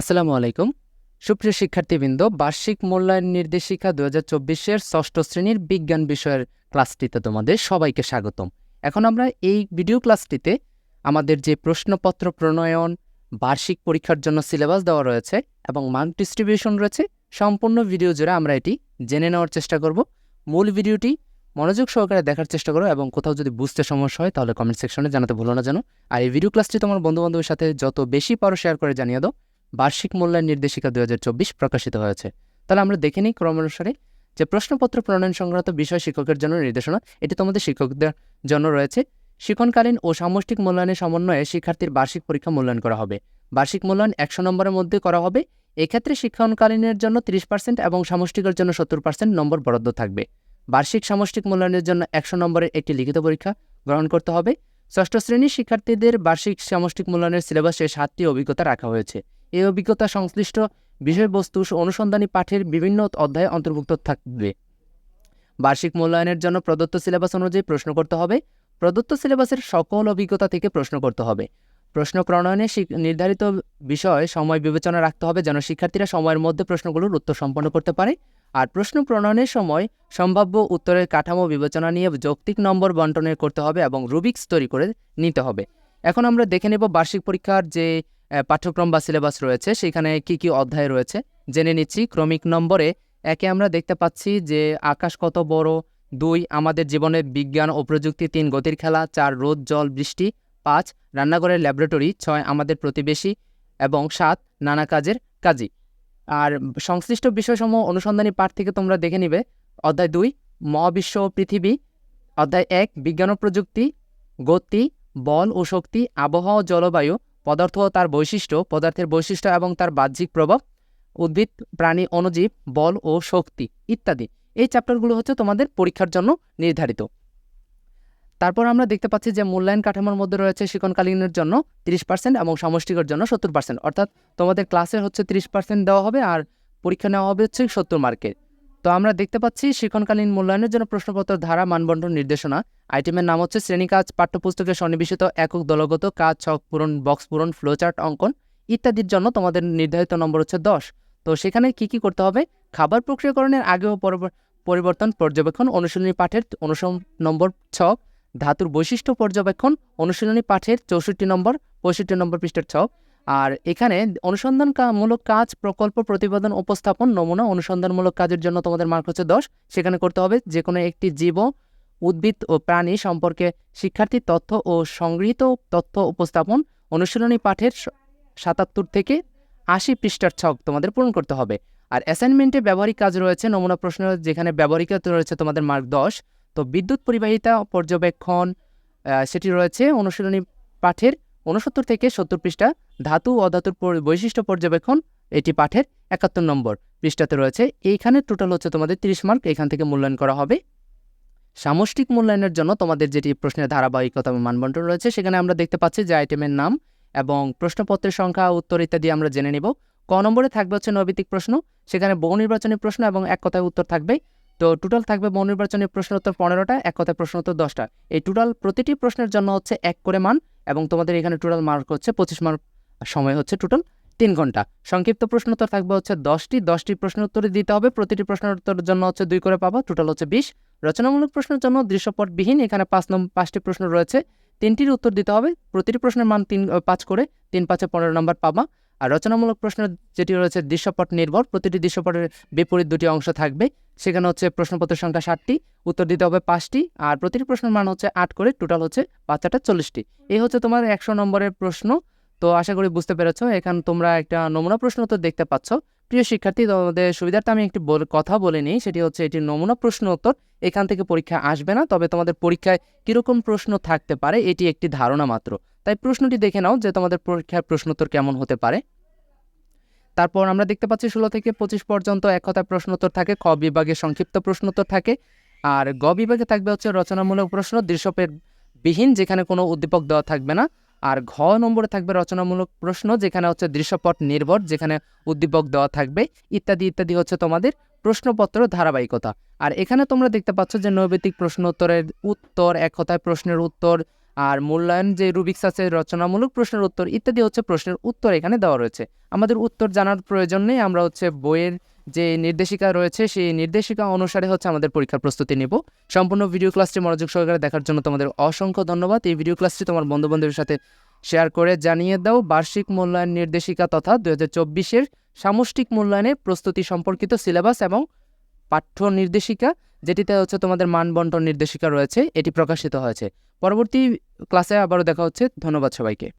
আসসালামু আলাইকুম। সুপ্রিয় শিক্ষার্থীবৃন্দ, বার্ষিক মূল্যায়ন নির্দেশিকা দু হাজার চব্বিশের ষষ্ঠ শ্রেণির বিজ্ঞান বিষয়ের ক্লাসটিতে তোমাদের সবাইকে স্বাগতম। এখন আমরা এই ভিডিও ক্লাসটিতে আমাদের যে প্রশ্নপত্র প্রণয়ন, বার্ষিক পরীক্ষার জন্য সিলেবাস দেওয়া রয়েছে এবং মার্ক ডিস্ট্রিবিউশন রয়েছে, সম্পূর্ণ ভিডিও জুড়ে আমরা এটি জেনে নেওয়ার চেষ্টা করব। মূল ভিডিওটি মনোযোগ সহকারে দেখার চেষ্টা করো এবং কোথাও যদি বুঝতে সমস্যা হয় তাহলে কমেন্ট সেকশনে জানাতে ভুলো না যেন। আর এই ভিডিও ক্লাসটি তোমার বন্ধুবান্ধবের সাথে যত বেশি পারো শেয়ার করে জানিয়ে দাও। বার্ষিক মূল্যায়ন নির্দেশিকা দু হাজার চব্বিশ প্রকাশিত হয়েছে। তাহলে আমরা দেখে নিই ক্রমানুসারে যে প্রশ্নপত্র প্রণয়ন সংক্রান্ত বিষয় শিক্ষকের জন্য নির্দেশনা, এটি তোমাদের শিক্ষকদের জন্য রয়েছে। শিক্ষণকালীন ও সামষ্টিক মূল্যায়নের সমন্বয়ে শিক্ষার্থীর বার্ষিক পরীক্ষা মূল্যায়ন করা হবে। বার্ষিক মূল্যায়ন একশো নম্বরের মধ্যে করা হবে। এক্ষেত্রে শিক্ষণকালীনের জন্য তিরিশ পার্সেন্ট এবং সামষ্টিকের জন্য সত্তর পার্সেন্ট নম্বর বরাদ্দ থাকবে। বার্ষিক সামষ্টিক মূল্যায়নের জন্য একশো নম্বরের একটি লিখিত পরীক্ষা গ্রহণ করতে হবে। ষষ্ঠ শ্রেণির শিক্ষার্থীদের বার্ষিক সামষ্টিক মূল্যায়নের সিলেবাসে সাতটি অভিজ্ঞতা রাখা হয়েছে। এই অভিজ্ঞতা সংশ্লিষ্ট বিষয়বস্তু অনুসন্ধানী পাঠের বিভিন্ন অধ্যায়ে অন্তর্ভুক্ত থাকবে। বার্ষিক মূল্যায়নের জন্য প্রদত্ত সিলেবাস অনুযায়ী প্রশ্ন করতে হবে। প্রদত্ত সিলেবাসের সকল অভিজ্ঞতা থেকে প্রশ্ন করতে হবে। প্রশ্ন প্রণয়নে নির্ধারিত বিষয় সময় বিবেচনা রাখতে হবে যেন শিক্ষার্থীরা সময়ের মধ্যে প্রশ্নগুলোর উত্তর সম্পন্ন করতে পারে। আর প্রশ্ন প্রণয়নের সময় সম্ভাব্য উত্তরের কাঠামো বিবেচনা নিয়ে যৌক্তিক নম্বর বন্টনের করতে হবে এবং রুবিক্স তৈরি করে নিতে হবে। এখন আমরা দেখে নেব বার্ষিক পরীক্ষার যে পাঠ্যক্রম বা সিলেবাস রয়েছে, সেখানে কি কি অধ্যায় রয়েছে, জেনে নিচ্ছি। ক্রমিক নম্বরে একে আমরা দেখতে পাচ্ছি যে আকাশ কত বড়, দুই, আমাদের জীবনে বিজ্ঞান ও প্রযুক্তি, তিন, গতির খেলা, চার, রোদ, জল, বৃষ্টি, পাঁচ, রান্নাঘরের ল্যাবরেটরি, ছয়, আমাদের প্রতিবেশী, এবং সাত, নানা কাজের কাজী আর সংশ্লিষ্ট বিষয়সমূহ অনুসন্ধানী পাঠ থেকে তোমরা দেখে নিবে। অধ্যায় দুই, মহাবিশ্ব পৃথিবী। অধ্যায় এক, বিজ্ঞান ও প্রযুক্তি, গতি, বল ও শক্তি, আবহাওয়া জলবায়ু। পদার্থ ও তার বৈশিষ্ট্য, পদার্থের বৈশিষ্ট্য এবং তার বাহ্যিক প্রভাব, উদ্ভিদ, প্রাণী, অণুজীব, বল ও শক্তি ইত্যাদি। এই চ্যাপ্টারগুলো হচ্ছে তোমাদের পরীক্ষার জন্য নির্ধারিত। তারপর আমরা দেখতে পাচ্ছি যে মূল্যায়ন কাঠামোর মধ্যে রয়েছে শিক্ষণকালীনের জন্য তিরিশ পার্সেন্ট এবং সমষ্টিকর জন্য সত্তর পার্সেন্ট অর্থাৎ তোমাদের ক্লাসে হচ্ছে তিরিশ পার্সেন্ট দেওয়া হবে আর পরীক্ষা নেওয়া হবে হচ্ছে সত্তর মার্কের তো আমরা দেখতে পাচ্ছি শিক্ষণকালীন মূল্যায়নের জন্য প্রশ্নপত্র ধারা মানবন্টন নির্দেশনা। আইটেমের নাম হচ্ছে শ্রেণি কাজ পাঠ্যপুস্তকে সন্নিবেশিত, একক দলগত কাজ, ছক পূরণ বক্স পূরণ ফ্লোচার্ট অঙ্কন ইত্যাদির জন্য তোমাদের নির্ধারিত নম্বর হচ্ছে দশ। তো সেখানে কি কি করতে হবে? খাবার প্রক্রিয়াকরণের আগে ও পরিবর্তন, পর্যবেক্ষণ, অনুশীলনী পাঠের অনুসরণ নম্বর ছক, ধাতুর বৈশিষ্ট্য পর্যবেক্ষণ, অনুশীলনী পাঠের চৌষট্টি নম্বর, পঁয়ষট্টি নম্বর পৃষ্ঠের ছক আর এখানে অনুসন্ধানমূলক কাজ, প্রকল্প, প্রতিবেদন, উপস্থাপন, নমুনা অনুসন্ধানমূলক কাজের জন্য তোমাদের মার্ক হচ্ছে দশ। সেখানে করতে হবে যে কোনো একটি জীব, উদ্ভিদ ও প্রাণী সম্পর্কে শিক্ষার্থীর তথ্য ও সংগৃহীত তথ্য উপস্থাপন অনুশীলনী পাঠের সাতাত্তর থেকে আশি পৃষ্ঠার ছক তোমাদের পূরণ করতে হবে। আর অ্যাসাইনমেন্টে ব্যবহারিক কাজ রয়েছে, নমুনা প্রশ্ন যেখানে ব্যবহারিক রয়েছে তোমাদের মার্ক দশ। তো বিদ্যুৎ পরিবাহিতা, পর্যবেক্ষণ সেটি রয়েছে অনুশীলনী পাঠের উনসত্তর থেকে সত্তর পৃষ্ঠা। ধাতু অধাতুর বৈশিষ্ট্য পর্যবেক্ষণ, এটি পাঠের একাত্তর নম্বর পৃষ্ঠাতে রয়েছে। এইখানে টোটাল হচ্ছে তোমাদের তিরিশ মার্ক এখান থেকে মূল্যায়ন করা হবে। সামষ্টিক মূল্যায়নের জন্য তোমাদের যেটি প্রশ্নের ধারাবাহিকতা মানবন্টন রয়েছে, সেখানে আমরা দেখতে পাচ্ছি যে আইটেমের নাম এবং প্রশ্নপত্রের সংখ্যা উত্তর ইত্যাদি আমরা জেনে নেব। ক নম্বরে থাকবে হচ্ছে নৈবিত্তিক প্রশ্ন, সেখানে বহু নির্বাচনী প্রশ্ন এবং এক কথায় উত্তর থাকবে। তো টোটাল থাকবে বহু নির্বাচনী প্রশ্ন উত্তর পনেরোটা, এক কথায় প্রশ্ন উত্তর দশটা। এই টোটাল প্রতিটি প্রশ্নের জন্য হচ্ছে এক করে মান এবং তোমাদের এখানে টোটাল মার্ক হচ্ছে পঁচিশ মার্ক সময় হচ্ছে টোটাল তিন ঘণ্টা। সংক্ষিপ্ত প্রশ্ন উত্তর থাকবে হচ্ছে দশটি দশটি প্রশ্ন উত্তরে দিতে হবে, প্রতিটি প্রশ্নের উত্তরের জন্য হচ্ছে দুই করে পাবা টোটাল হচ্ছে বিশ। রচনামূলক প্রশ্নের জন্য দৃশ্যপটবিহীন, এখানে পাঁচ নম্বর পাঁচটি প্রশ্ন রয়েছে, তিনটির উত্তর দিতে হবে, প্রতিটি প্রশ্নের মান তিন পাঁচ করে, তিন পাঁচে পনেরো নম্বর পাবা। আর রচনামূলক প্রশ্ন যেটি রয়েছে দৃশ্যপট নির্ভর, প্রতিটি দৃশ্যপটের বিপরীত দুটি অংশ থাকবে, সেখানে হচ্ছে প্রশ্নপত্রের সংখ্যা ষাটটি, উত্তর দিতে হবে পাঁচটি, আর প্রতিটি প্রশ্নের মান হচ্ছে আট করে টোটাল হচ্ছে বাচ্চাটা চল্লিশটি। এই হচ্ছে তোমার একশো নম্বরের প্রশ্ন তো আশা করি বুঝতে পেরেছ, এখান তোমরা একটা নমুনা প্রশ্ন উত্তর দেখতে পাচ্ছ। প্রিয় শিক্ষার্থী, তোমাদের সুবিধার্থে আমি একটি কথা বলে নিই, সেটি হচ্ছে এটি নমুনা প্রশ্ন উত্তর। এখান থেকে পরীক্ষা আসবে না, তবে তোমাদের পরীক্ষায় কীরকম প্রশ্ন থাকতে পারে, এটি একটি ধারণা মাত্র। তাই প্রশ্নটি দেখে নাও যে তোমাদের পরীক্ষার প্রশ্নোত্তর কেমন হতে পারে। তারপর আমরা দেখতে পাচ্ছি ষোলো থেকে পঁচিশ পর্যন্ত এক কথায় প্রশ্নোত্তর থাকে খ বিভাগে সংক্ষিপ্ত প্রশ্নোত্তর থাকে, আর গ বিভাগে থাকবে হচ্ছে রচনামূলক প্রশ্ন, দৃশ্যপের বিহীন, যেখানে কোনো উদ্দীপক দেওয়া থাকবে না। আর ঘ নম্বরে থাকবে রচনামূলক প্রশ্ন, যেখানে হচ্ছে দৃশ্যপট নির্ভর, যেখানে উদ্দীপক দেওয়া থাকবে। ইত্যাদি ইত্যাদি হচ্ছে তোমাদের প্রশ্নপত্র ধারাবাহিকতা। আর এখানে তোমরা দেখতে পাচ্ছ যে নৈবেদিক প্রশ্নোত্তরের উত্তর, এক কথায় প্রশ্নের উত্তর, আর মূল্যায়ন যে রুবিক্স আছে, রচনামূলক প্রশ্নের উত্তর, ইত্যাদি হচ্ছে প্রশ্নের উত্তর এখানে দেওয়া রয়েছে। আমাদের উত্তর জানার প্রয়োজন নেই, আমরা হচ্ছে বইয়ের যে নির্দেশিকা রয়েছে, সেই নির্দেশিকা অনুসারে হচ্ছে আমাদের পরীক্ষার প্রস্তুতি নেব। সম্পূর্ণ ভিডিও ক্লাসটি মনোযোগ সহকারে দেখার জন্য তোমাদের অসংখ্য ধন্যবাদ। এই ভিডিও ক্লাসটি তোমার বন্ধু বান্ধবের সাথে শেয়ার করে জানিয়ে দাও। বার্ষিক মূল্যায়ন নির্দেশিকা তথা দু হাজার সামষ্টিক মূল্যায়নের প্রস্তুতি সম্পর্কিত সিলেবাস এবং পাঠ্য নির্দেশিকা, যেটিতে হচ্ছে তোমাদের মানবন্টন নির্দেশিকা রয়েছে, এটি প্রকাশিত হয়েছে। পরবর্তী ক্লাসে আবারও দেখা হচ্ছে। ধন্যবাদ সবাইকে।